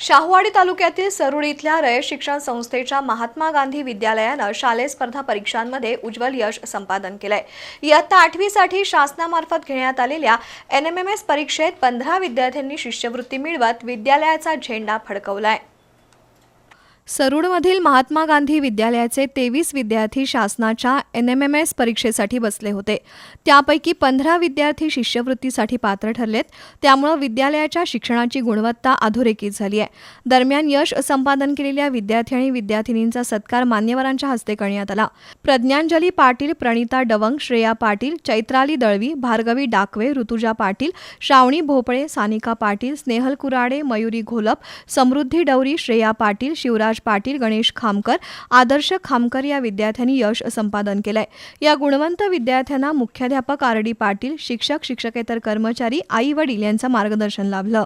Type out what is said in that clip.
शाहूवाडी तालुक्यातील सरुड इथल्या रयत शिक्षण संस्थेच्या महात्मा गांधी विद्यालयानं शालेय स्पर्धा परीक्षांमध्ये उज्ज्वल यश संपादन केलंय. इयत्ता आठवीसाठी शासनामार्फत घेण्यात आलेल्या एन एम एम एस परीक्षेत पंधरा विद्यार्थ्यांनी शिष्यवृत्ती मिळवत विद्यालयाचा झेंडा फडकवलाय. सरूडमधील महात्मा गांधी विद्यालयाचे तेवीस विद्यार्थी शासनाच्या एन एम एम एस परीक्षेसाठी बसले होते. त्यापैकी पंधरा विद्यार्थी शिष्यवृत्तीसाठी पात्र ठरलेत. त्यामुळं विद्यालयाच्या शिक्षणाची गुणवत्ता अधोरेखित झाली आहे. दरम्यान यश संपादन केलेल्या विद्यार्थी आणि विद्यार्थिनींचा सत्कार मान्यवरांच्या हस्ते करण्यात आला. प्रज्ञांजली पाटील प्रणिता डवंग श्रेया पाटील चैत्राली दळवी भार्गवी डाकवे ऋतुजा पाटील श्रावणी भोपळे सानिका पाटील स्नेहल कुराडे मयुरी घोलप समृद्धी डवरी श्रेया पाटील शिवराज पाटील गणेश खामकर आदर्श खामकर या विद्यार्थ्यांनी यश संपादन केलंय. या गुणवंत विद्यार्थ्यांना मुख्याध्यापक आर डी पाटील शिक्षक शिक्षकेतर कर्मचारी आई वडील यांचं मार्गदर्शन लाभलं.